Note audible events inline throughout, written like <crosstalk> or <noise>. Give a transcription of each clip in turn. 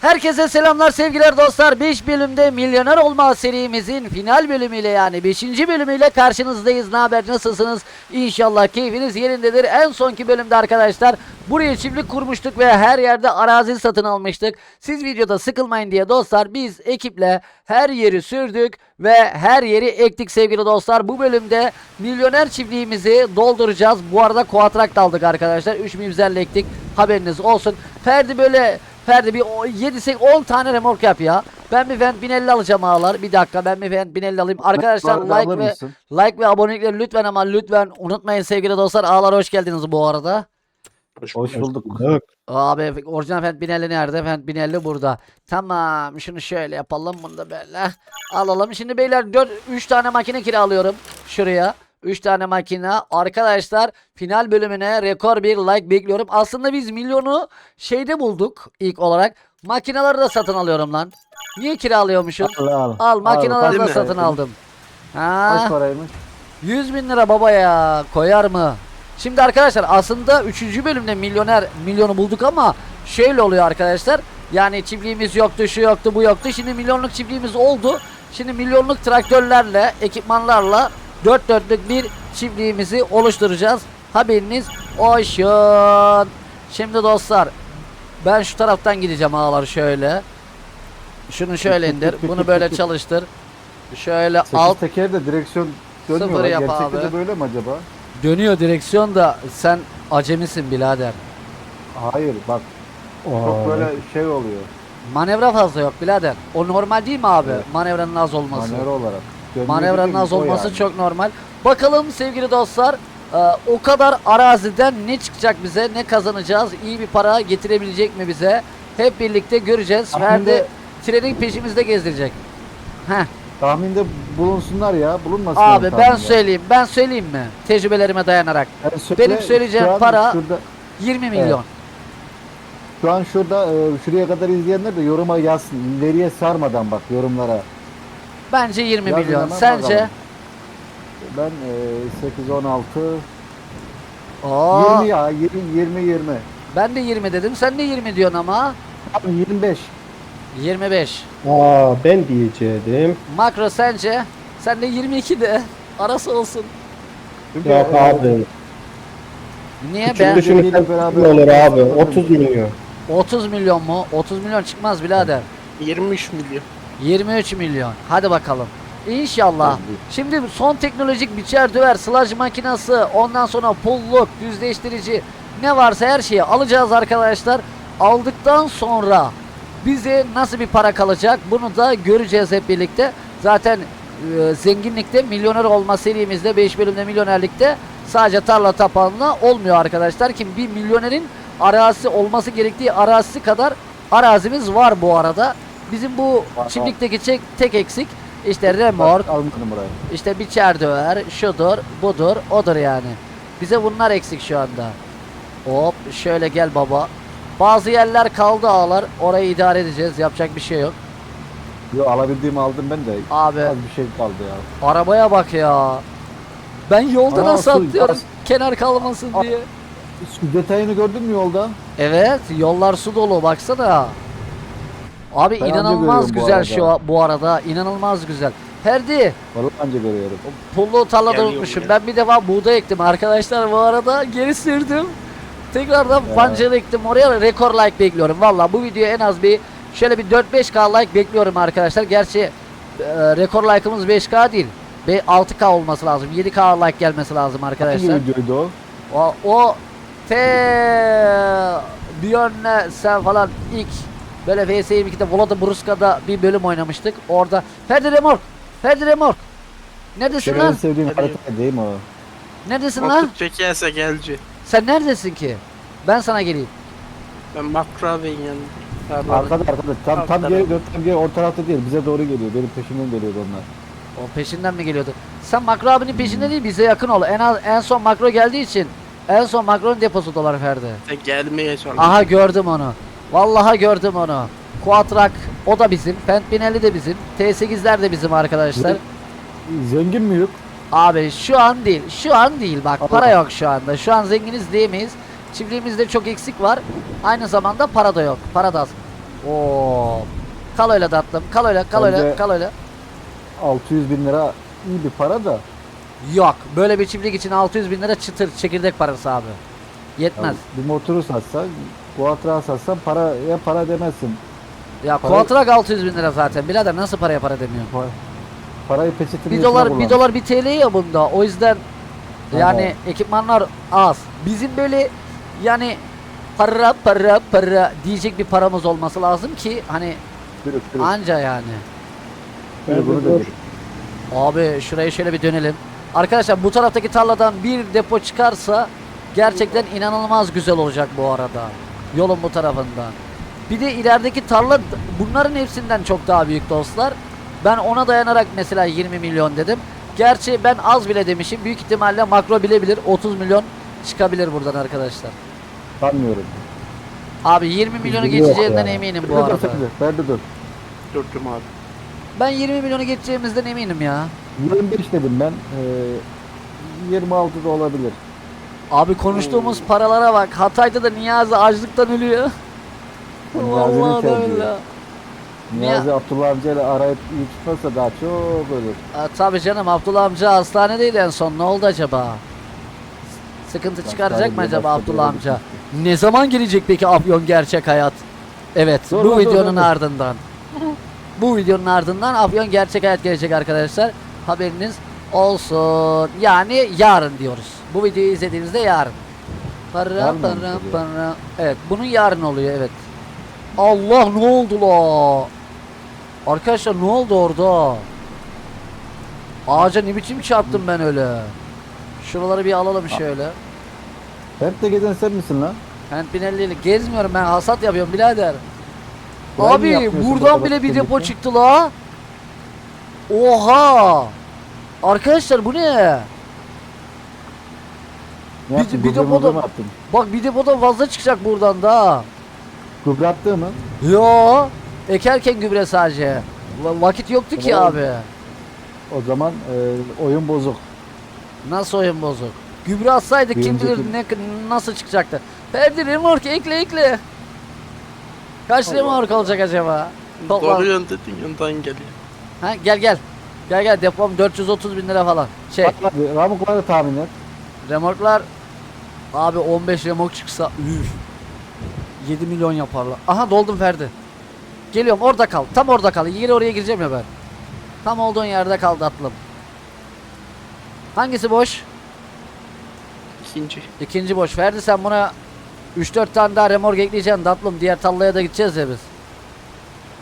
Herkese selamlar sevgiler dostlar. 5 bölümde milyoner olma serimizin final bölümüyle yani 5. bölümüyle karşınızdayız. Ne haber nasılsınız? İnşallah keyfiniz yerindedir. En sonki bölümde arkadaşlar buraya çiftlik kurmuştuk ve her yerde arazi satın almıştık. Siz videoda sıkılmayın diye dostlar biz ekiple her yeri sürdük ve her yeri ektik sevgili dostlar. Bu bölümde milyoner çiftliğimizi dolduracağız. Bu arada kuatrak da aldık arkadaşlar. 3 mivzerle ektik. Haberiniz olsun. Ferdi böyle Ferdi bir 7 10 tane remork yap ya. Ben bir Vent 1050 alacağım ağlar. Bir dakika ben bir Vent 1050 alayım. Arkadaşlar arada like ve mısın? like ve abonelikleri lütfen ama lütfen unutmayın sevgili dostlar. Ağlar hoş geldiniz bu arada. Hoş bulduk. Abi orijinal Fent 1050 nerede? Fent 1050 burada. Tamam şunu şöyle yapalım bunu da böyle alalım. Şimdi beyler 4 3 tane makine kiralıyorum şuraya. 3 tane makine. Arkadaşlar final bölümüne rekor bir like bekliyorum. Aslında biz milyonu şeyde bulduk ilk olarak. Makineleri de satın alıyorum lan. Niye kiralıyormuşum? Al al. Al makineleri Al, de kaç satın para? aldım. Kaç Ha, paraymış? 100 bin lira baba ya koyar mı? Şimdi arkadaşlar aslında 3. bölümde milyoner milyonu bulduk ama şöyle oluyor arkadaşlar. Yani çiftliğimiz yoktu, şu yoktu, bu yoktu. Şimdi milyonluk çiftliğimiz oldu. Şimdi milyonluk traktörlerle, ekipmanlarla dört dörtlük bir çiftliğimizi oluşturacağız. Haberiniz olsun. Şimdi dostlar ben şu taraftan gideceğim ağlar şöyle. Şunu şöyle indir. Bunu böyle <laughs> çalıştır. Şöyle Sekiz alt teker de direksiyon dönmüyor. Sıfır yap Gerçekte abi. de böyle mi acaba? Dönüyor direksiyon da sen acemisin birader. Hayır bak. Çok böyle şey oluyor. Manevra fazla yok birader. O normal değil mi abi? Evet. Manevranın az olması. Manevra olarak. Manevranın az olması yani. çok normal. Bakalım sevgili dostlar e, o kadar araziden ne çıkacak bize ne kazanacağız iyi bir para getirebilecek mi bize hep birlikte göreceğiz. Tahminde- Ferdi trenin peşimizde gezdirecek. Heh, Tahminde bulunsunlar ya. Bulunmasın. abi ben söyleyeyim ben söyleyeyim mi tecrübelerime dayanarak Benim söyleyeceğim şu an para- Şurada, 20 milyon. şu an şurada e, şuraya kadar izleyenler de yoruma yazsın. İleriye sarmadan bak yorumlara. Bence 20 Yazın milyon. hemen Sence? bakalım. Ben e, 8 16 Oo, 20 ya 20 20 20. ben de 20 dedim. Sen de 20 diyorsun ama. Abi 25. 25. Aa ben diyecektim. Makro sence? Sen de 22 de. Arası olsun. Çünkü, e, abi. Niye Küçük be? düşünürsen beraber- olur abi. 30 milyon. 30 milyon mu? 30 milyon çıkmaz birader. 23 milyon. 23 milyon. Hadi bakalım. İnşallah. Şimdi son teknolojik biçer döver, sılaj makinası, ondan sonra pulluk, düzleştirici ne varsa her şeyi alacağız arkadaşlar. Aldıktan sonra bize nasıl bir para kalacak bunu da göreceğiz hep birlikte. Zaten e, zenginlikte milyoner olma serimizde 5 bölümde milyonerlikte sadece tarla tapanla olmuyor arkadaşlar. Ki bir milyonerin arazisi olması gerektiği arazisi kadar arazimiz var bu arada. Bizim bu çiftlikteki çek- tek eksik işte remork, Bak, almadım burayı. işte biçer döver, şudur, budur, odur yani. Bize bunlar eksik şu anda. Hop şöyle gel baba. Bazı yerler kaldı ağlar. Orayı idare edeceğiz. Yapacak bir şey yok. Yo alabildiğimi aldım ben de. Abi Az bir şey kaldı ya. arabaya bak ya. Ben yolda Aa, nasıl su- atlıyorum kenar kalmasın Aa. diye. Detayını gördün mü yolda? Evet yollar su dolu baksana. Abi Ben anca inanılmaz görüyorum bu güzel arada. şu bu arada. inanılmaz güzel. Ferdi Vallahi anca görüyorum. pullu tarlada Geliyorum unutmuşum. Ben bir defa buğday ektim arkadaşlar bu arada. Geri sürdüm. Tekrardan Ya. pancar ektim. Oraya rekor like bekliyorum. Valla bu videoya en az bir şöyle bir 4-5k like bekliyorum arkadaşlar. Gerçi e, rekor like'ımız 5k değil. Ve 6k olması lazım. 7k like gelmesi lazım Hangi arkadaşlar. videoydu o? O, o T Björn'le sen falan ilk böyle VS22'de Volada Bruska'da bir bölüm oynamıştık. Orada Ferdi Remork. Ferdi Remork. Neredesin Benim en lan? sevdiğim Hadi. harita değil mi o? Neredesin lan? Okut çekerse gelci. Sen neredesin ki? Ben sana geleyim. Ben Makro abinin yanındayım. Pardon. Arkada arkada. Tam tam Arkada. geri dön tam geri orta tarafta değil. Bize doğru geliyor. Benim peşimden geliyordu onlar. O peşinden mi geliyordu? Sen Makro abinin peşinde değil bize yakın ol. En az en son Makro geldiği için en son Makro'nun deposu dolar Ferdi. İşte gelmeye çalışıyor. Aha gördüm onu. Vallahi gördüm onu. Quattrak o da bizim. Fent 1050 de bizim. T8'ler de bizim arkadaşlar. Zengin mi yok? Abi şu an değil. Şu an değil bak. Allah. Para yok şu anda. Şu an zenginiz diyemeyiz. Çiftliğimizde çok eksik var. Aynı zamanda para da yok. Para da az. Oo Kal öyle tatlım. Kal öyle, kal öyle, kal öyle. 600 bin lira iyi bir para da. Yok. Böyle bir çiftlik için 600 bin lira çıtır çekirdek parası abi. Yetmez. Yani bir motoru satsan, Quattro satsan paraya para demezsin. Ya Para- kontrak 600 bin lira zaten. Birader nasıl paraya para demiyor? Pa- Parayı peçetin Bir dolar bir dolar bir TL ya bunda. O yüzden yani ekipmanlar az. Bizim böyle yani para para para diyecek bir paramız olması lazım ki hani Dürüp dürüp. anca yani. Da dur. dur. Abi şuraya şöyle bir dönelim. Arkadaşlar bu taraftaki tarladan bir depo çıkarsa gerçekten inanılmaz güzel olacak bu arada. Yolun bu tarafından. Bir de ilerideki tarla bunların hepsinden çok daha büyük dostlar. Ben ona dayanarak mesela 20 milyon dedim. Gerçi ben az bile demişim. Büyük ihtimalle makro bilebilir. 30 milyon çıkabilir buradan arkadaşlar. Sanmıyorum. Abi 20 milyonu Yok geçeceğinden ya. eminim bu arada. Ferdi dur. Durdum abi. Ben 20 milyonu geçeceğimizden eminim ya. 25 dedim ben. Ee, 26 da olabilir. Abi konuştuğumuz paralara bak. Hatay'da da Niyazi açlıktan ölüyor. <laughs> Vallahi da öyle. Niyazi Abdullah amcayla arayıp iyi tutmazsa daha çok olur. Ha, tabii canım Abdullah amca hastanedeydi en son. Ne oldu acaba? Sıkıntı çıkaracak mı acaba Abdullah amca? Ne zaman gelecek peki Afyon gerçek hayat? Evet Dur, bu dur, videonun dur. ardından. bu videonun ardından Afyon gerçek hayat gelecek arkadaşlar. Haberiniz olsun. Yani yarın diyoruz. Bu videoyu izlediğinizde yarın. Para Yarın para oluyor? para. Evet bunun yarın oluyor evet. Allah ne oldu la? Arkadaşlar ne oldu orada? Ağaca ne biçim çarptım ben öyle. Şuraları bir alalım şöyle. Hep de gezen sen misin lan? Ben Pinelli'yle gezmiyorum ben hasat yapıyorum birader. Mı Abi yapmıyorsun buradan bile bir depo çıktı la. Oha. Arkadaşlar bu ne? Ne Bir- yaptın? bir depoda- mi attın? Bak bir depodan fazla çıkacak buradan da. Gübre attı mı? Yo. Ekerken gübre sadece. Va- Vakit yoktu ki Tamam. abi. O zaman e, oyun bozuk. Nasıl oyun bozuk? Gübre atsaydık Bir kim bilir önceki- ne nasıl çıkacaktı. Ferdi remork ekle ekle. Kaç Allah remork olacak acaba? Toplam. Doğru yön dedin yandan geliyor. Ha, gel gel. Gel gel depom 430 bin lira falan. Şey Bak abi Ramukları tahmin et. remorklar abi 15 remork çıksa üf, 7 milyon yaparlar. Aha doldum Ferdi. Geliyorum orada kal. Tam orada kal. Yine oraya gireceğim ya ben. Tam olduğun yerde kal tatlım. Hangisi boş? İkinci. İkinci boş. Ferdi sen buna 3-4 tane daha remork ekleyeceksin tatlım. Diğer tallaya da gideceğiz ya biz.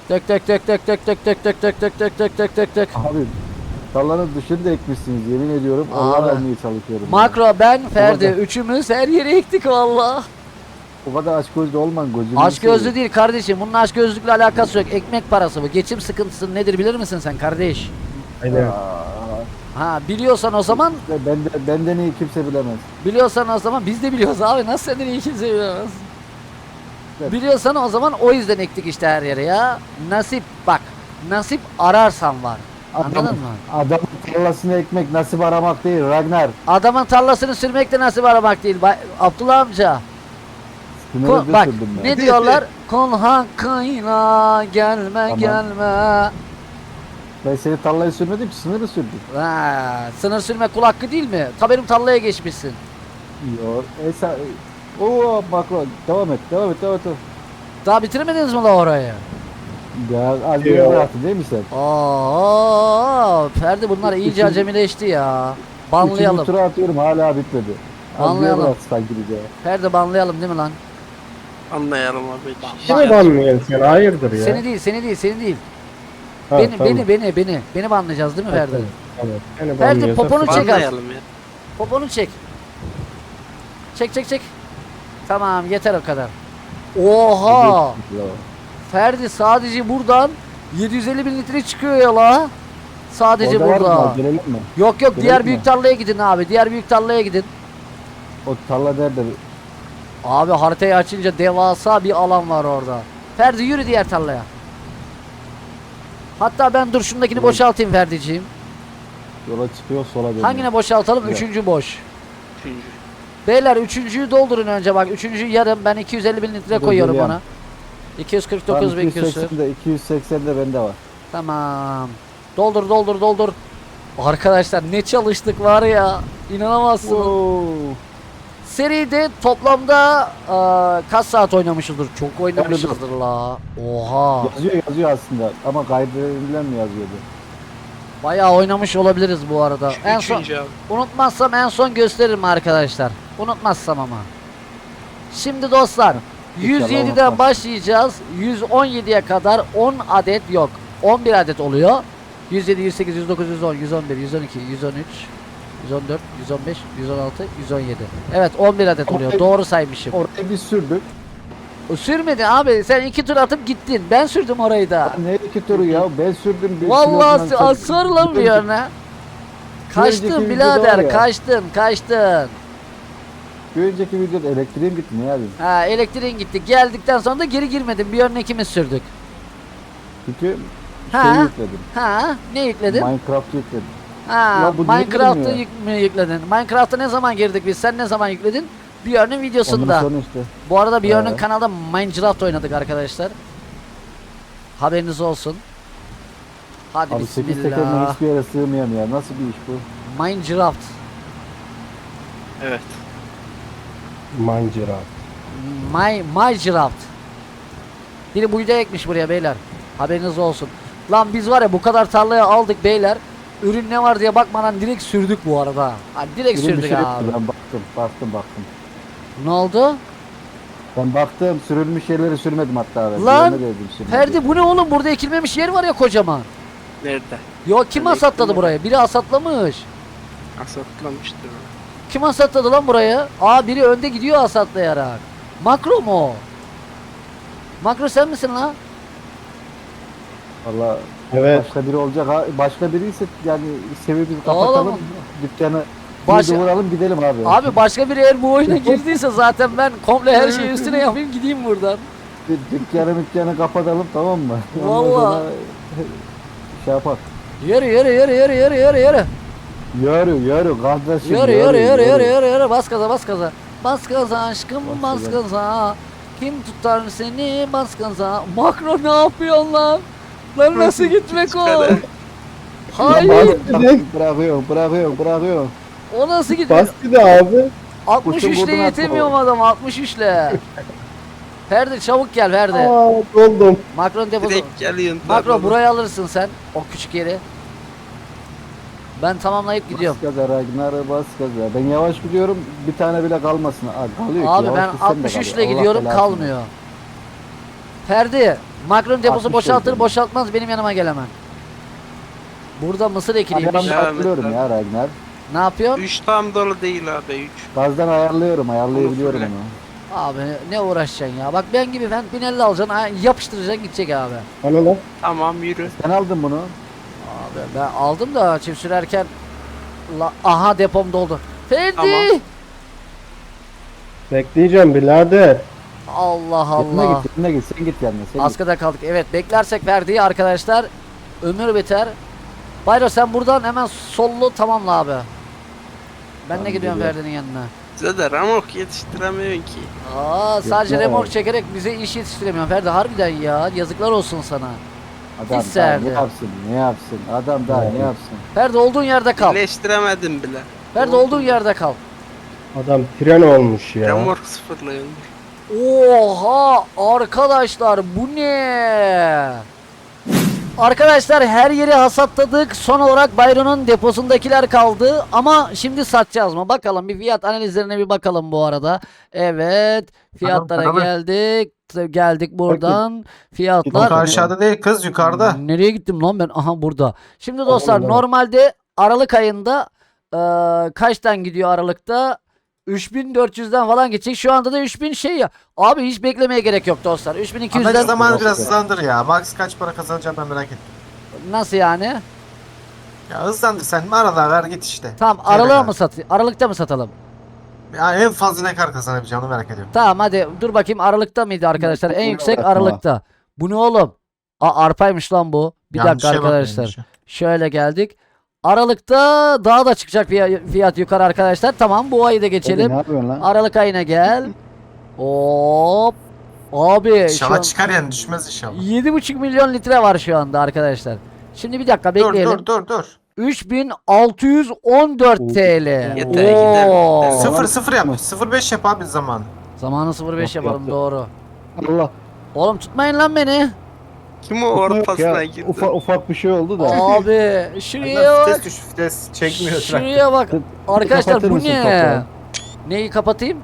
Tek tek tek tek tek tek tek tek tek tek tek tek tek tek tek. Abi tarlanın dışını da ekmişsiniz yemin ediyorum. Abi. Allah vermeye çalışıyorum. Makro ben Ferdi kadar. üçümüz her yere ektik valla. O kadar aç gözlü olman gözünü Aç gözlü değil kardeşim. Bunun aç gözlükle alakası yok. Ekmek parası bu. Geçim sıkıntısı nedir bilir misin sen kardeş? Aynen. Ha biliyorsan o zaman bende, benden iyi kimse bilemez. biliyorsan o zaman biz de biliyoruz abi. Nasıl senden iyi kimse bilemez. Evet. Biliyorsan o zaman o yüzden ektik işte her yere ya. Nasip bak. Nasip ararsan var. Anladın Adam, mı? adamın tarlasını ekmek nasip aramak değil Ragnar. Adamın tarlasını sürmek de nasip aramak değil. Ba- Abdullah amca. Sınırı Ko- bak ben. ne diyorlar? Kul hakkıyla gelme Tamam. gelme. Ben seni tarlayı sürmedim ki sınırı sürdüm. Ha, sınır sürme kul hakkı değil mi? Ta benim tarlaya geçmişsin. Yo, esa, Oo bak bak devam et devam et devam et. Daha bitiremediniz mi la orayı? Ya az bir değil mi sen? Oo, Ferdi bunlar iyice İkinci- acemileşti ya. İkinci Banlayalım. tura atıyorum hala bitmedi. Az bir sanki. Ferdi banlayalım değil mi lan? Anlayalım abi. Kimi banlıyorsun sen? Hayırdır ya? Seni değil, seni değil, seni değil. Ha, beni, tamam. beni, beni, beni. Beni banlayacağız değil mi Ferdi? tamam, tamam. Seni banlıyorsa poponu sen- çek az. Anlayalım ya. Poponu çek. Çek, çek, çek. Tamam, yeter o kadar. Oha! Ferdi sadece buradan 750 bin litre çıkıyor ya la. Sadece Orada var mı? burada. Gelelim mi? Yok yok diğer mi? büyük tarlaya gidin abi. Diğer büyük tarlaya gidin. O tarla nerede? Abi haritayı açınca devasa bir alan var orada. Ferdi yürü diğer tarlaya. Hatta ben dur şundakini Evet. boşaltayım Ferdiciğim. Yola çıkıyor sola dönüyor. Hangine boşaltalım? Evet. Üçüncü boş. Üçüncü. Beyler üçüncüyü doldurun önce bak. Üçüncüyü yarım ben 250 bin litre Dur, koyuyorum geliyorum. ona. 249 bin küsür. 280'de 280'de bende var. Tamam. Doldur doldur doldur. Arkadaşlar ne çalıştık var ya. İnanamazsınız. Seride toplamda eee, kaç saat oynamışızdır? Çok oynamışızdır la. Oha. Yazıyor yazıyor aslında ama kaydedilen mi yazıyordu? Bayağı oynamış olabiliriz bu arada. En son Üçüncü abi. unutmazsam en son gösteririm arkadaşlar. Unutmazsam ama. Şimdi dostlar 107'den unutmaz. başlayacağız. 117'ye kadar 10 adet yok. 11 adet oluyor. 107, 108, 109, 110, 111, 112, 113, 114, 115, 116, 117. Evet 11 adet oluyor. Orayı- Doğru saymışım. Oraya bir sürdük. O sürmedi abi. Sen iki tur atıp gittin. Ben sürdüm orayı da. Ne iki turu ya ben sürdüm. bir Vallahi pilotla çok- asır lan bir yana. Bir Kaçtın var birader kaçtın kaçtın. Bir önceki videoda elektriğim gitti ne yapayım? Ha elektriğin gitti. Geldikten sonra da geri girmedin. Bir örnek ikimiz sürdük. Çünkü Ha? şeyi yükledim. Ha ne yükledin? Minecraft yükledim. ha Ya bu niye Minecraft'ı yük mü yükledin? Minecraft'a ne zaman girdik biz? Sen ne zaman yükledin? Bir örneğin Ondan videosunda. sonra işte. Bu arada bir Ee? örneğin kanalda Minecraft oynadık arkadaşlar. Haberiniz olsun. Hadi Abi 8 tekerle bismillah. hiçbir yere sığmıyorum ya. Nasıl bir iş bu? Minecraft. Evet. Mancera. My, Minecraft. Biri buyda ekmiş buraya beyler. Haberiniz olsun. Lan biz var ya bu kadar tarlaya aldık beyler. Ürün ne var diye bakmadan direkt sürdük bu arada. Ha, direkt Ürün sürdük şey abi. Ben baktım, baktım, baktım. Ne oldu? Ben baktım, sürülmüş şeyleri sürmedim hatta ben. Lan. Ferdi bu ne oğlum? Burada ekilmemiş yer var ya kocaman. Nerede? Yo kim Hani hasatladı ekilmedi. buraya? Biri hasatlamış. Asatlamıştır. Kim hasatladı lan buraya? Aa biri önde gidiyor hasatlayarak. Makro mu? o? Makro sen misin lan? Valla Evet. başka biri olacak. Ha, başka biri ise yani sebebimizi kapatalım. Oğlum. Dükkanı Baş- Baş... vuralım gidelim abi. Abi başka biri eğer bu oyuna girdiyse zaten ben komple her şeyi üstüne yapayım gideyim buradan. Dük- Dükkanı dükkanı kapatalım tamam mı? Ondan Vallahi. sonra şey yapar. Yürü yürü yürü yürü yürü yürü yürü. Yürü yürü kardeşim Yürü yürü yürü yürü yürü yürü bas gaza bas gaza. Bas gaza aşkım Bas bas gaza. Kim tutar seni bas gaza. Makro ne yapıyorsun lan? Lan nasıl <laughs> gitmek o? Hayır. Bırakıyorum bırakıyorum bırakıyorum. O nasıl gitmek? Bas bir de abi. 63 ile yetemiyorum adam 63 ile. Ferdi çabuk gel Ferdi. Aa doldum. Makron deposu. Direkt geliyorsun. Makro burayı alırsın sen. O küçük yeri. Ben tamamlayıp gidiyorum. Bas gaza Ragnar bas gaza. Ben yavaş gidiyorum bir tane bile kalmasın. Aa, kalıyor ki, Abi yavaş ben gitsen de 63 ile kalıyor. Allah gidiyorum belasını kalmıyor. Ferdi, Makron deposu 60 boşaltır diyorum. boşaltmaz benim yanıma gel hemen. Burada mısır ekiliymiş. Ayağımı Devam et ayarlıyorum abi. ya Ragnar. Ne yapıyorsun? 3 tam dolu değil abi 3. Gazdan ayarlıyorum ayarlayabiliyorum Onu onu. Abi ne uğraşacaksın ya? Bak ben gibi ben Pinelli alacaksın, ha, yapıştıracaksın gidecek abi. Hani lan? Tamam yürü. Sen aldın bunu. Abi ben aldım da çift sürerken La, aha depom doldu. Ferdi! Tamam. Bekleyeceğim birader. Allah Gitme Allah. git gitme git sen git yanına sen git. Askıda kaldık. Evet beklersek Ferdi'yi arkadaşlar ömür biter. Bayro sen buradan hemen sollu tamamla abi. Ben de gidiyorum. Ferdi'nin yanına. Size de ramok yetiştiremiyorsun ki. Aa sadece Yapma. remork çekerek bize iş yetiştiremiyorsun Ferdi harbiden ya. Yazıklar olsun sana. Adam daha ne yapsın ne yapsın adam daha ne yapsın. Ferdi olduğun yerde kal. Birleştiremedim bile. Ferdi olduğun yerde kal. Adam tren olmuş ya. Ramok sıfırlıyorsun. Oha arkadaşlar bu ne? Arkadaşlar her yeri hasatladık. Son olarak Bayron'un deposundakiler kaldı. Ama şimdi satacağız mı? Bakalım bir fiyat analizlerine bir bakalım bu arada. Evet. Fiyatlara Bakalım, geldik. Geldik buradan. Fiyatlar. Yok aşağıda değil kız yukarıda. Nereye gittim lan ben? Aha burada. Şimdi dostlar Allah. normalde Aralık ayında eee, kaçtan gidiyor Aralık'ta? 3400'den falan geçecek. Şu anda da 3000 şey ya. Abi hiç beklemeye gerek yok dostlar. Anacı 3200'den zamanı biraz hızlandır ya. Max kaç para kazanacağım ben merak ettim. nasıl yani? Ya hızlandır sen mi arada ver git işte. Tamam kadar. mı sat? Aralık'ta mı satalım? Ya en fazla ne kadar kazanabileceğimi merak ediyorum. Tamam hadi dur bakayım Aralık'ta mıydı arkadaşlar? En yüksek. Aralık'ta. Bu ne oğlum? Aa arpaymış lan bu. Bir Yanlış dakika bakmayın arkadaşlar. Şöyle geldik. Aralık'ta daha da çıkacak fiyat, yukarı arkadaşlar. Tamam bu ayı da geçelim. lan? Aralık ayına gel. Hop. Abi İnşallah an çıkar yani düşmez inşallah. 7,5 milyon litre var şu anda arkadaşlar. Şimdi bir dakika Dur bekleyelim. dur dur dur. 3614 TL. Yeter, Oo. gider. Sıfır sıfır yap. Sıfır beş yap abi zaman. Zamanı 05 Yok, yapalım doğru. Allah. Oğlum tutmayın lan beni. Kim o orta Yok pasına ya, girdi? Ufak, ufak bir şey oldu da. Abi şuraya bak. Vites düş vites çekmiyor. Şuraya bak. Arkadaşlar Kapatır bu mısın ne? kapağı? Neyi kapatayım?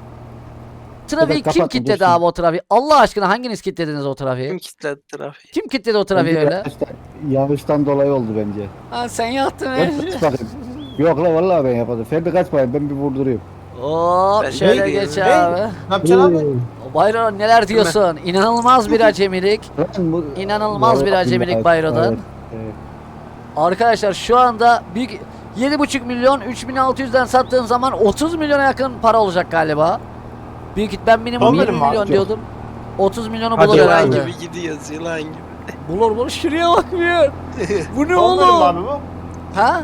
Trafiği Evet, kim kapatın, kilitledi dursun. abi o trafiği? Allah aşkına hanginiz kilitlediniz o trafiği? Kim kilitledi trafiği? Kim kilitledi o trafiği Bence öyle? Yanlıştan, yanlıştan dolayı oldu bence. Ha sen yaptın Ben be. kaç bakayım. Yok la vallahi ben yapmadım. Ferdi kaç bakayım ben bir vurdurayım. Hop Ben şöyle ne geç abi. Ne yapacaksın abi? Bayro neler diyorsun? İnanılmaz bir acemilik. <laughs> İnanılmaz bir acemilik Bayro'dan. Arkadaşlar şu anda büyük 7,5 milyon 3600'den sattığın zaman 30 milyona yakın para olacak galiba. Büyük ben minimum Son 20 bölüm mü milyon diyordum. 30 milyonu Hadi bulur Yılan herhalde. gibi gidiyoruz yılan gibi. <laughs> Bulur bulur şuraya bak bir. Bu ne Son bölüm abi oğlum? bu? Ha?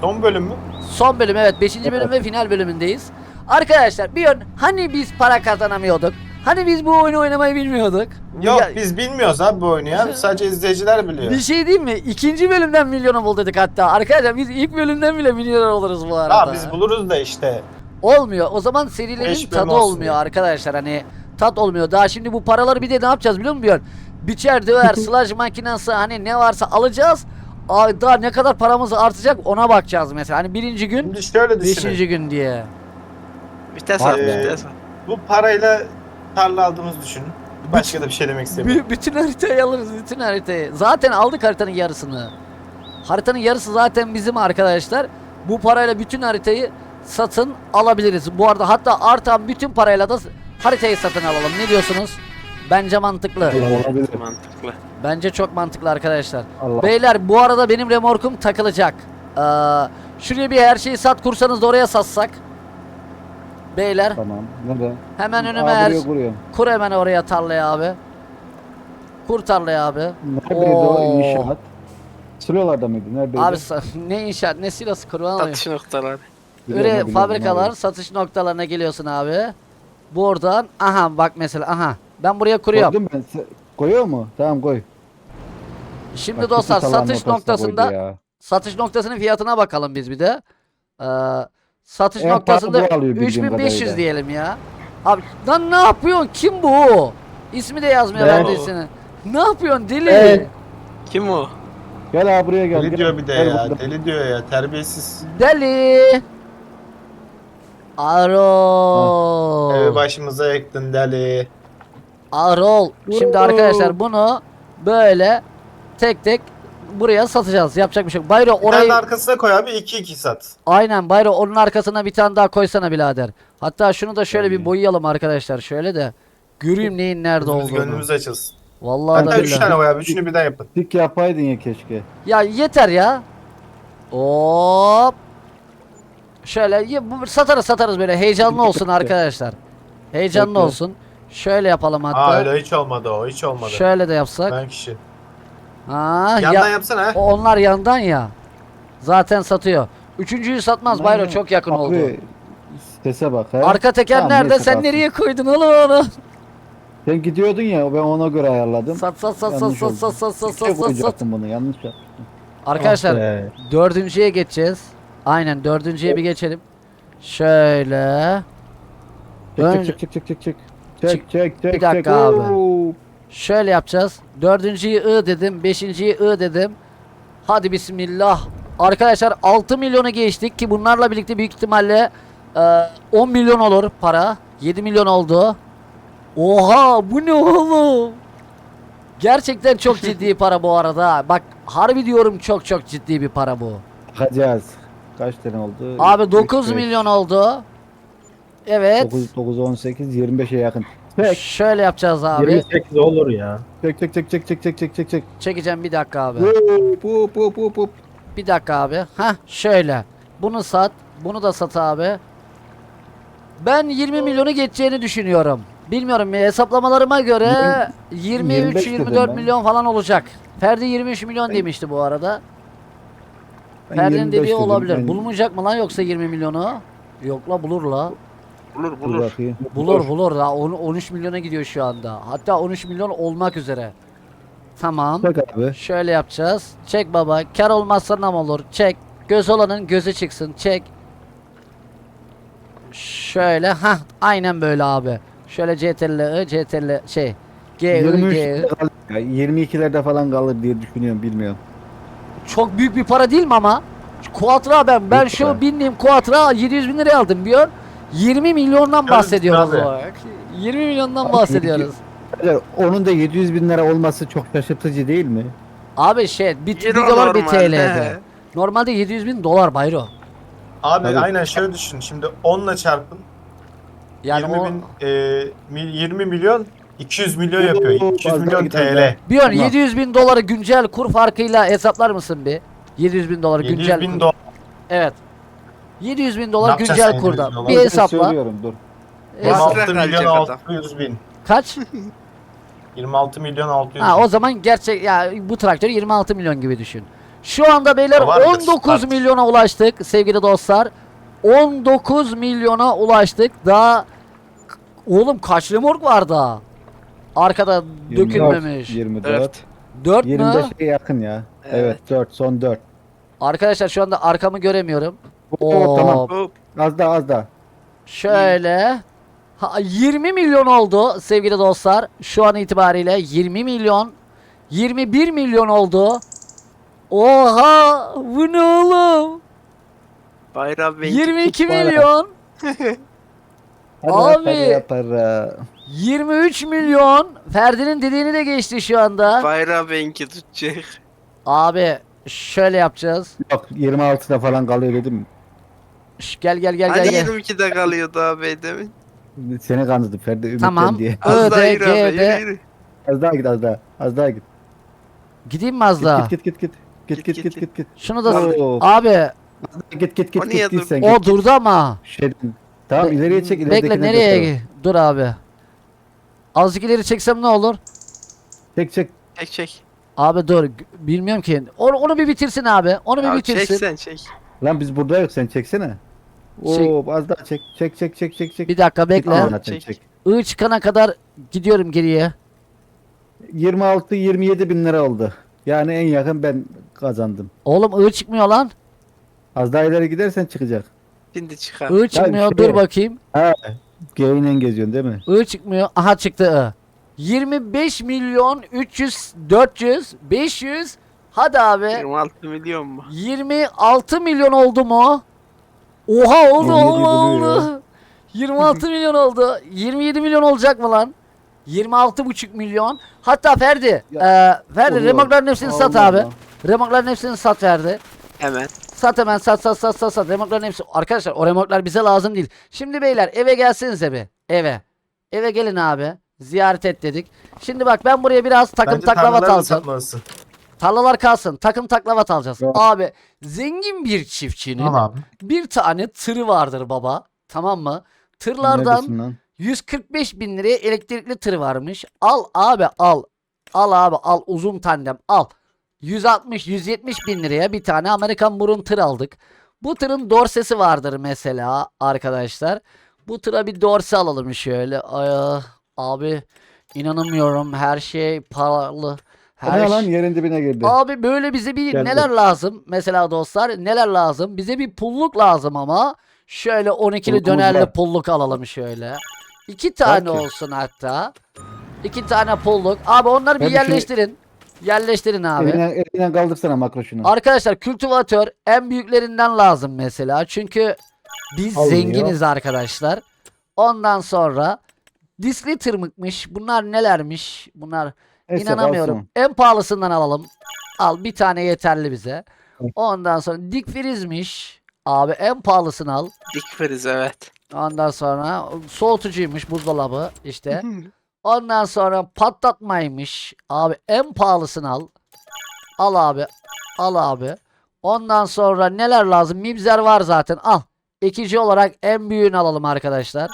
Son bölüm mü? Son bölüm evet 5. bölüm ve final bölümündeyiz. Arkadaşlar bir ön hani biz para kazanamıyorduk? Hani biz bu oyunu oynamayı bilmiyorduk? Yok Ya- biz bilmiyoruz abi bu oyunu ya. Sadece izleyiciler biliyor. Bir şey diyeyim mi? İkinci bölümden milyonu bul dedik hatta. Arkadaşlar biz ilk bölümden bile milyoner oluruz bu arada. Ha biz buluruz da işte. Olmuyor. O zaman serilerin Beş tadı olmuyor ya. arkadaşlar. Hani tat olmuyor. Daha şimdi bu paraları bir de ne yapacağız biliyor musun? Björn? Biçer, döver, <laughs> sılaj makinesi hani ne varsa alacağız. Daha ne kadar paramız artacak ona bakacağız mesela. Hani birinci gün, Şimdi şöyle düşünün. beşinci gün diye. Vites at be. vites at. Bu parayla tarla aldığımızı düşünün. Başka da bir şey demek istemiyorum. Bütün haritayı alırız, bütün haritayı. Zaten aldık haritanın yarısını. Haritanın yarısı zaten bizim arkadaşlar. Bu parayla bütün haritayı satın alabiliriz. Bu arada hatta artan bütün parayla da haritayı satın alalım. Ne diyorsunuz? Bence mantıklı. Olabilir. Mantıklı. Bence çok mantıklı arkadaşlar. Allah. Beyler bu arada benim remorkum takılacak. Ee, şuraya bir her şeyi sat kursanız da oraya satsak. Beyler Tamam. Nerede? hemen Aa, önüme buraya kuruyorum. kur hemen oraya tarlaya abi. Kur tarlaya abi. Neredeydi o Oo. inşaat? Sırıyorlarda mıydı? Neredeydi? Abi sa- <laughs> ne inşaat ne silası kurban olayım. Satış noktaları. Biliyorum, biliyorum fabrikalar abi. satış noktalarına geliyorsun abi. Buradan aha bak mesela aha ben buraya kuruyorum. Koydum ben. Se- Koyuyor mu? Tamam koy. Şimdi Bak, dostlar satış ortasına noktasında ya. satış noktasının fiyatına bakalım biz bir de. Ee, satış En pahalı noktasında bu alıyor bildiğim 3500 kadarıyla. diyelim ya. Abi lan ne yapıyorsun? Kim bu? İsmi de yazmıyor Ben- bende ismini. Ne yapıyorsun deli? Evet. Kim o? Gel abi buraya gel. Deli gel. diyor bir de Gel ya. burada. Deli diyor ya. Terbiyesiz. Deli. Arol. Evi başımıza yıktın deli. Arol. Şimdi Oo. arkadaşlar bunu böyle tek tek buraya satacağız. Yapacak bir şey yok. Bayro Bir tane orayı de arkasına koy abi 2-2 sat. aynen Bayro onun arkasına bir tane daha koysana birader. Hatta şunu da şöyle bir boyayalım arkadaşlar. Şöyle de göreyim neyin nerede Gözümüz olduğunu. gönlümüz açılsın. Vallahi da Hatta 3 billahi. tane koy abi. Üçünü birden yapın. Dik yapaydın ya keşke. Ya yeter ya. Hop. Şöyle bu- satarız satarız böyle heyecanlı olsun arkadaşlar. Heyecanlı olsun. Şöyle yapalım hatta. Aa öyle hiç olmadı o. Hiç olmadı. Şöyle de yapsak. Ben kişi. Ha, Yandan ya, yapsana ha. o- onlar yandan ya. Zaten satıyor. Üçüncüyü satmaz Bayro çok yakın Abi, oldu. Sese bak. He? Arka teker Tamam, nerede? neyse, Sen kalsın. nereye koydun oğlum onu? Sen gidiyordun ya ben ona göre ayarladım. Sat sat sat sat Yanlış sat oldu. sat sat sat sat sat sat. koyacaktım bunu yanlış yaptım. Arkadaşlar Ah be. dördüncüye geçeceğiz. Aynen dördüncüye bir geçelim. Şöyle. Çek Önce- çek çek çek çek çek. Çık. Çek çek çek Bir dakika çek. abi. Oo. Şöyle yapacağız. Dördüncüyü I dedim. Beşinciyi I dedim. Hadi bismillah. Arkadaşlar 6 milyonu geçtik ki bunlarla birlikte büyük ihtimalle e, 10 milyon olur para. 7 milyon oldu. Oha bu ne oğlum? Gerçekten çok ciddi <laughs> para bu arada. Bak harbi diyorum çok çok ciddi bir para bu. Bakacağız. Kaç tane oldu? Abi 9 Üç, beş, milyon oldu. Evet. 9, 9, 18, 25'e yakın. Çek Şöyle yapacağız abi. 28 olur ya. çek çek çek çek çek çek çek çek çek. Çekeceğim bir dakika abi. Hop hop hop hop hop. Bir dakika abi. Hah şöyle. Bunu sat. Bunu da sat abi. Ben 20 milyonu geçeceğini düşünüyorum. Bilmiyorum hesaplamalarıma göre 25 dedim 23-24 ben. milyon falan olacak. Ferdi 23 milyon demişti bu arada. Ben Ferdi'nin 25 dediği olabilir. ben- Bulunmayacak mı lan yoksa 20 milyonu? Yok la bulur la. Bulur Dur bulur. bakayım. Bulur bulur da 10 13 milyona gidiyor şu anda. Hatta 13 milyon olmak üzere. Tamam. Bak abi. Şöyle yapacağız. Çek baba. Kar olmazsa nam olur. Çek. Göz olanın gözü çıksın. Çek. Şöyle. ha Aynen böyle abi. Şöyle CTRL I, CTRL şey. G, I, 23 G, I. kalır ya, 22'lerde falan kalır diye düşünüyorum bilmiyorum. Çok büyük bir para değil mi ama? Quattro ben ben Büyük şu para. bindiğim Quattro 700 bin liraya aldım diyor. 20 milyondan bahsediyoruz. abi. bak. 20 milyondan Abi, bahsediyoruz. Onun da 700 bin lira olması çok şaşırtıcı değil mi? Abi şey bir, bir Euro dolar bir normalde. TL'de. Normalde 700 bin dolar bayro. Abi Tabii. aynen şöyle düşün. Şimdi 10 ile çarpın. Yani 20 o bin, e, mil- 20 milyon 200 milyon yapıyor. Oo, 200 fazla milyon TL. bir an Tamam. 700 bin doları güncel kur farkıyla hesaplar mısın bir? 700 bin dolar 700 güncel bin kur. dolar. Evet. 700 bin dolar yapacağız güncel kurda. 700 dolar? Bir Ben hesapla. Söylüyorum dur. Hesap- 26 Ekstra milyon kalacak adam. 600 bin. Kaç? <laughs> 26 milyon 600 Ha bin. o zaman gerçek ya bu traktör 26 milyon gibi düşün. Şu anda beyler Vardır, 19 vardır. milyona ulaştık sevgili dostlar. 19 milyona ulaştık. Daha oğlum kaç remork var daha? Arkada 24, dökülmemiş. 24. Evet. 4 mü? 25'e yakın ya. Evet, Evet. 4 son 4. Arkadaşlar şu anda arkamı göremiyorum. Oo, Oo. tamam. Hop. Az daha az daha. Şöyle. Ha, 20 milyon oldu sevgili dostlar. Şu an itibariyle 20 milyon. 21 milyon oldu. Oha! Bu ne oğlum? Bayrağı ben 22 para. milyon. Hadi Abi. Para, para. 23 milyon. Ferdi'nin dediğini de geçti şu anda. bayrağı benki tutacak. Abi şöyle yapacağız. Yok 26'da falan kalıyor dedim. Şş, gel gel gel gel. Hani gel. 22'de kalıyordu abi demin. Seni kandırdım Ferdi ümitlen Tamam. diye. Az daha yürü abi yürü yürü. Az daha git az daha. Az daha git. Gideyim mi az daha? Git git git git. Git git git git git. Şunu da Oo. abi Git git git niye git git dur- sen o git. durdu ama. Şey, tamam Be- ileriye çek Bekle nereye? Dur abi. Azıcık ileri çeksem ne olur? Çek çek. Çek çek. Abi dur g- bilmiyorum ki. Onu, onu bir bitirsin abi. Onu bir Ya bitirsin. çek sen çek. Lan biz burada yok sen çeksene. Çek. Oo az daha çek çek çek çek çek çek. Bir dakika bekle. Tamam, zaten Çek. çek. I çıkana kadar gidiyorum geriye. 26 27 bin lira oldu. Yani en yakın ben kazandım. Oğlum I çıkmıyor lan. Az daha ileri gidersen çıkacak. Şimdi çıkar. I çıkmıyor. şey- Dur bakayım. Ha, G'yle geziyorsun değil mi? I çıkmıyor. Aha çıktı I. 25 milyon 300 400 500 Hadi abi. 26 milyon mu? 26 milyon oldu mu? Oha oldu 27 oldu buluyor oldu. 26 milyon oldu. 27 milyon olacak mı lan? 26,5 milyon. Hatta Ferdi, e, Ferdi Oluyor. remorkların hepsini sat Allah abi. Allah. Remorkların hepsini sat Ferdi. Hemen. Sat hemen sat sat sat sat sat. Remorkların hepsi. Arkadaşlar o remorklar bize lazım değil. Şimdi beyler eve gelsenize bir. Eve. Eve gelin abi. Ziyaret et dedik. Şimdi bak ben buraya biraz takım Bence taklavat tarlaları da alacağım. satmalısın. Tarlalar kalsın. Takım taklavat alacağız. Yok. Abi zengin bir çiftçinin abi. bir tane tırı vardır baba. Tamam mı? Tırlardan Neredesin lan? 145 bin liraya elektrikli tır varmış. Al abi al. Al abi al uzun tandem al. 160-170 bin liraya bir tane Amerikan burun tır aldık. Bu tırın dorsesi vardır mesela arkadaşlar. Bu tıra bir dorse alalım şöyle. Ay, ah, abi inanamıyorum her şey pahalı. Her ne lan şey- yerin dibine girdi. Abi böyle bize bir Geldi. neler lazım? Mesela dostlar neler lazım? Bize bir pulluk lazım ama. Şöyle 12'li Pullukumuz dönerli var. pulluk alalım şöyle. İki tane ki. olsun hatta. İki tane pulluk. Abi onları bir bir şunu- yerleştirin. Yerleştirin abi. Eline, eline kaldırsana makro şunu. Arkadaşlar kültivatör en büyüklerinden lazım mesela. Çünkü biz Almıyor. zenginiz arkadaşlar. Ondan sonra diskli tırmıkmış. Bunlar nelermiş? Bunlar Neyse, İnanamıyorum. kalsın. En pahalısından alalım. Al bir tane yeterli bize. Ondan sonra dik frizmiş. Abi en pahalısını al. Dik friz evet. Ondan sonra soğutucuymuş buzdolabı işte. Ondan sonra patlatmaymış. Abi en pahalısını al. Al abi. Al abi. Ondan sonra neler lazım? Mibzer var zaten. Al. Ekici olarak en büyüğünü alalım arkadaşlar.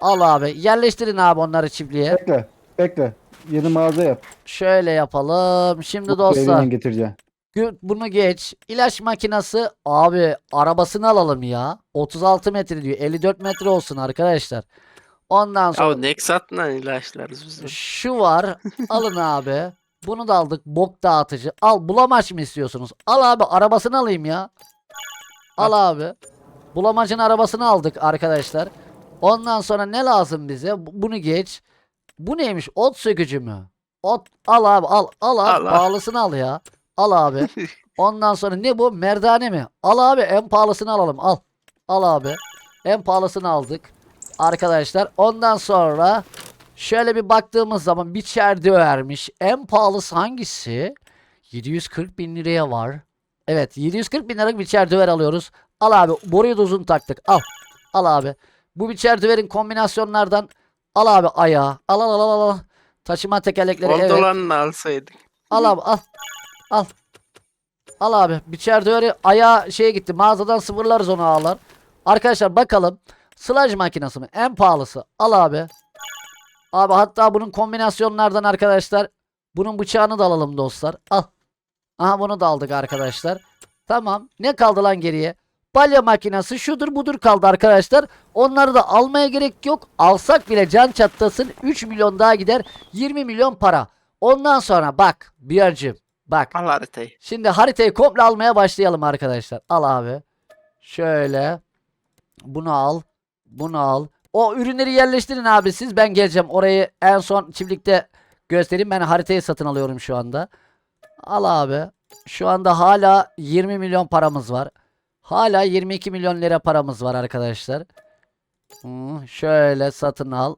Al abi. Yerleştirin abi onları çiftliğe. Bekle. Bekle. Yeni mağaza yap. Şöyle yapalım. Şimdi Bu dostlar. evinden getireceğim. Bunu geç. İlaç makinası abi arabasını alalım ya. 36 metre diyor. 54 metre olsun arkadaşlar. Ondan sonra Ya Nexat'la ilaçlarız biz. de. şu var. Alın abi. Bunu da aldık. Bok dağıtıcı. Al bulamaç mı istiyorsunuz? Al abi arabasını alayım ya. Al abi. Bulamacın arabasını aldık arkadaşlar. Ondan sonra ne lazım bize? Bu- Bunu geç. Bu neymiş? Ot sökücü mü? Ot al abi al. Al abi. Al, al. Pahalısını al ya. Al abi. <laughs> Ondan sonra ne bu? Merdane mi? Al abi en pahalısını alalım. Al. Al abi. En pahalısını aldık. Arkadaşlar ondan sonra şöyle bir baktığımız zaman bir çerde vermiş. En pahalısı hangisi? 740 bin liraya var. Evet 740 bin liralık bir çerdöver alıyoruz. Al abi boruyu da uzun taktık. Al. Al abi. Bu bir çerdöverin kombinasyonlardan al abi ayağı. Al al al al al. Taşıma tekerlekleri Gold evet. olanını alsaydık. Al abi al. Al. Al abi. Biçer döveri ayağı şeye gitti. Mağazadan sıfırlarız onu ağlar. Arkadaşlar bakalım. Sılaj makinesi mi? En pahalısı. Al abi. Abi hatta bunun kombinasyonlardan arkadaşlar. Bunun bıçağını da alalım dostlar. Al. Aha bunu da aldık arkadaşlar. Tamam. Ne kaldı lan geriye? Balya makinesi şudur budur kaldı arkadaşlar. Onları da almaya gerek yok. Alsak bile can çatlasın 3 milyon daha gider. 20 milyon para. Ondan sonra bak Biyer'cim bak. Al haritayı. Şimdi haritayı komple almaya başlayalım arkadaşlar. Al abi. Şöyle. Bunu al. Bunu al. O ürünleri yerleştirin abi siz. Ben geleceğim. Orayı en son çiftlikte göstereyim. Ben haritayı satın alıyorum şu anda. Al abi. Şu anda hala 20 milyon paramız var. Hala 22 milyon lira paramız var arkadaşlar. Hı, şöyle satın al.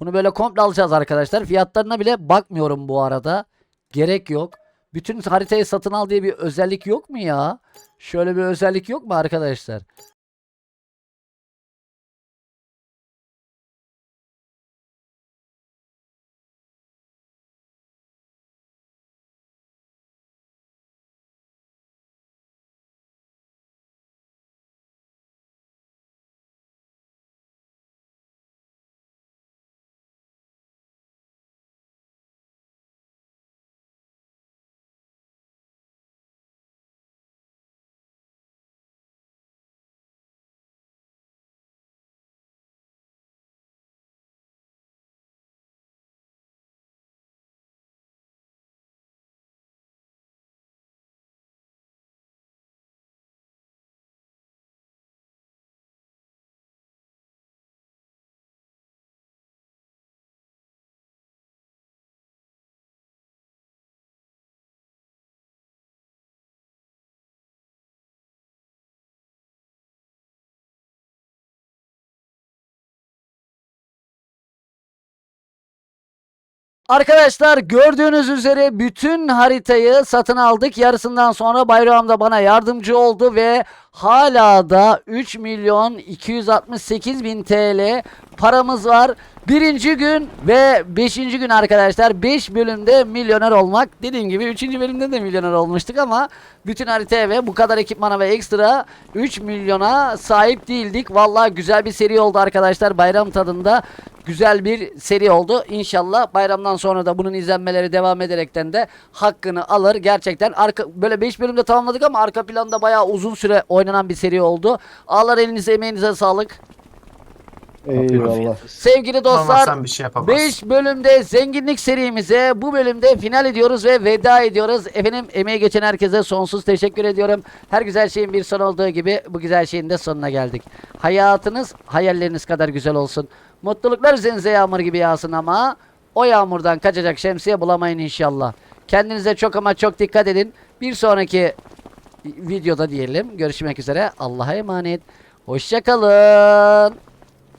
Bunu böyle komple alacağız arkadaşlar. Fiyatlarına bile bakmıyorum bu arada. Gerek yok. Bütün haritayı satın al diye bir özellik yok mu ya? Şöyle bir özellik yok mu arkadaşlar? Arkadaşlar gördüğünüz üzere bütün haritayı satın aldık. Yarısından sonra Bayram da bana yardımcı oldu ve hala da 3 milyon 268 bin TL paramız var. Birinci gün ve beşinci gün arkadaşlar 5 bölümde milyoner olmak. Dediğim gibi 3. bölümde de milyoner olmuştuk ama bütün haritaya ve bu kadar ekipmana ve ekstra 3 milyona sahip değildik. Vallahi güzel bir seri oldu arkadaşlar bayram tadında. Güzel bir seri oldu. İnşallah bayramdan sonra da bunun izlenmeleri devam ederekten de hakkını alır. Gerçekten arka böyle 5 bölümde tamamladık ama arka planda bayağı uzun süre oynanan bir seri oldu. Ağlar elinize emeğinize sağlık. Eyvallah. Sevgili dostlar Olmazsan bir şey yapamazsın. 5 bölümde zenginlik serimize bu bölümde final ediyoruz ve veda ediyoruz. Efendim emeği geçen herkese sonsuz teşekkür ediyorum. Her güzel şeyin bir son olduğu gibi bu güzel şeyin de sonuna geldik. Hayatınız hayalleriniz kadar güzel olsun. Mutluluklar üzerinize yağmur gibi yağsın ama o yağmurdan kaçacak şemsiye bulamayın inşallah. Kendinize çok ama çok dikkat edin. Bir sonraki videoda diyelim. Görüşmek üzere. Allah'a emanet. Hoşçakalın.